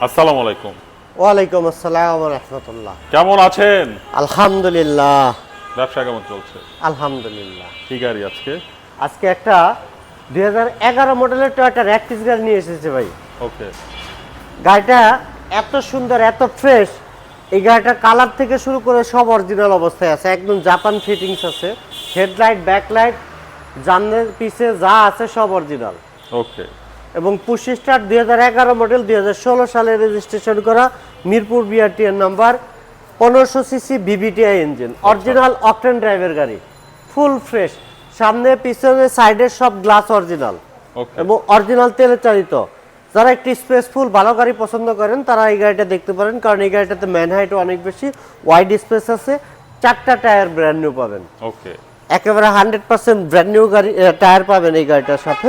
আসসালামু আলাইকুম। ওয়ালাইকুম আসসালাম রহমতুল্লাহ। কেমন আছেন? আলহামদুলিল্লাহ। ব্যবসা কেমন চলছে? আলহামদুলিল্লাহ। কি গাড়ি আজকে? আজকে একটা দুই হাজার এগারো মডেলের টয়টা র্যাকটিস গাড়ি নিয়ে এসেছে ভাই। ওকে। গাড়িটা এত সুন্দর এত ফ্রেশ এই গাড়িটার কালার থেকে শুরু করে সব অরিজিনাল অবস্থায় আছে। একদম জাপান ফিটিংস আছে। হেডলাইট ব্যাকলাইট জানলের পিছে যা আছে সব অরিজিনাল ওকে। এবং পুশ স্টার দুই হাজার এগারো মডেল দুই হাজার ষোলো সালে রেজিস্ট্রেশন করা মিরপুর বিআরটি এর নাম্বার পনেরোশো CC VVTI engine original octane ড্রাইভের গাড়ি ফুল ফ্রেশ সামনে পিছনে সাইডের সব গ্লাস অরিজিনাল এবং অরিজিনাল তেলে চালিত। যারা একটি স্পেসফুল ভালো গাড়ি পছন্দ করেন তারা এই গাড়িটা দেখতে পারেন কারণ এই গাড়িটাতে ম্যান হাইট অনেক বেশি ওয়াইড স্পেস আছে চারটা টায়ার ব্র্যান্ড নিউ পাবেন। ওকে একেবারে হান্ড্রেড পার্সেন্ট ব্র্যান্ড নিউ গাড়ি টায়ার পাবেন এই গাড়িটার সাথে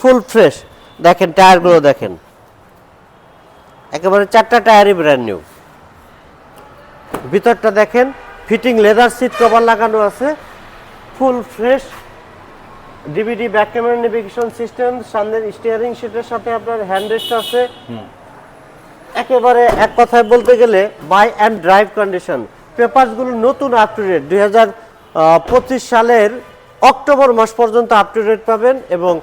ফুল ফ্রেশ দেখেন টায়ারগুলো দেখেন। একেবারে চারটা টায়ারই ব্র্যান্ড নিউ ভিতরটা দেখেন ফিটিং লেদার সিট কভার লাগানো আছে full fresh DVD back camera navigation system সামনের স্টিয়ারিং সিটের সাথে আপনার হ্যান্ডরেস্ট আছে। একেবারে এক কথায় বলতে গেলে বাই অ্যান্ড ড্রাইভ কন্ডিশন পেপারসগুলো নতুন আপ টু ডেট দুই হাজার পঁচিশ সালের অক্টোবর মাস পর্যন্ত আপ টু ডেট পাবেন এবং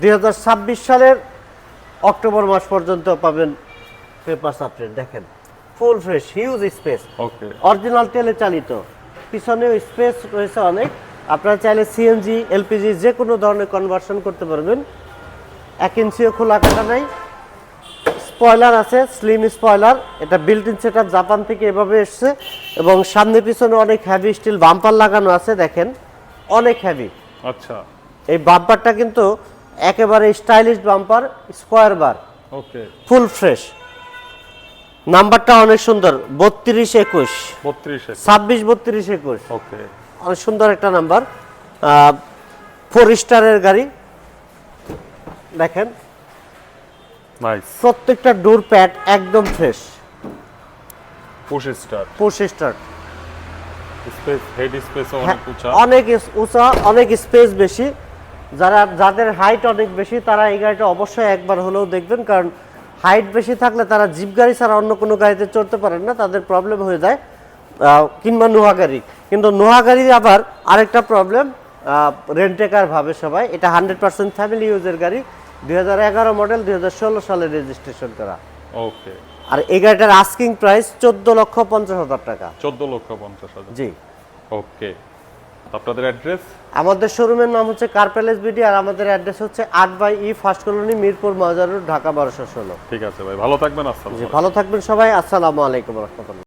দুই হাজার ছাব্বিশ সালের অক্টোবর মাস পর্যন্ত পাবেন পেপার আপ দেখেন। Full fresh huge space okay original তেলে চালিত। পিছনেও স্পেস রয়েছে অনেক। আপনারা চাইলে সিএনজি এলপিজি যে কোনো ধরনের কনভার্সন করতে পারবেন। এক ইঞ্চিও খোলা কাটা নাই। স্পয়লার আছে স্লিম স্পয়লার এটা বিল্ট ইন সেট জাপান থেকে এভাবে এসছে। এবং সামনে পিছনে অনেক হ্যাভি স্টিল বাম্পার লাগানো আছে দেখেন। অনেক হ্যাভি আচ্ছা। এই বাম্পারটা কিন্তু একেবারে stylish bumper square bar. Okay. Full fresh. নাম্বারটা অনেক সুন্দর বত্রিশ একুশ। বত্রিশে ছাব্বিশ বত্রিশ একুশ। ওকে। অনেক সুন্দর একটা নাম্বার। ফোর স্টারের গাড়ি। দেখেন। প্রত্যেকটা ডোর প্যাড একদম fresh push start push start space head space অনেক উঁচা। অনেক উঁচা অনেক স্পেস বেশি। যারা যাদের হাইট অনেক বেশি তারা এই গাড়িটা অবশ্যই একবার হলেও দেখবেন। কারণ হাইট বেশি থাকলে তারা জিপ গাড়ি ছাড়া অন্য কোনো গাড়িতে চড়তে পারেন না তাদের প্রবলেম হয়ে যায় কিংবা নোহা গাড়ি। কিন্তু নোহা গাড়ির আবার আরেকটা প্রবলেম রেন্টেকার ভাবে সবাই এটা হান্ড্রেড পার্সেন্ট ফ্যামিলি ইউজের গাড়ি দুই হাজার এগারো মডেল দুই হাজার ষোলো সালে রেজিস্ট্রেশন করা। ওকে আর এই গাড়িটার আস্কিং প্রাইস চোদ্দ লক্ষ পঞ্চাশ হাজার টাকা। চোদ্দ লক্ষ পঞ্চাশ হাজার। জি। ওকে আপনাদের অ্যাড্রেস? আমাদের শোরুমের নাম হচ্ছে কার প্যালেস বিডি আর আমাদের অ্যাড্রেস হচ্ছে আট by E first colony Mirpur Mazar road Dhaka বারোশো ষোলো। ঠিক আছে ভাই ভালো থাকবেন আসসালাম ভালো থাকবেন সবাই আসসালামু আলাইকুম রহমতুল্লাহ।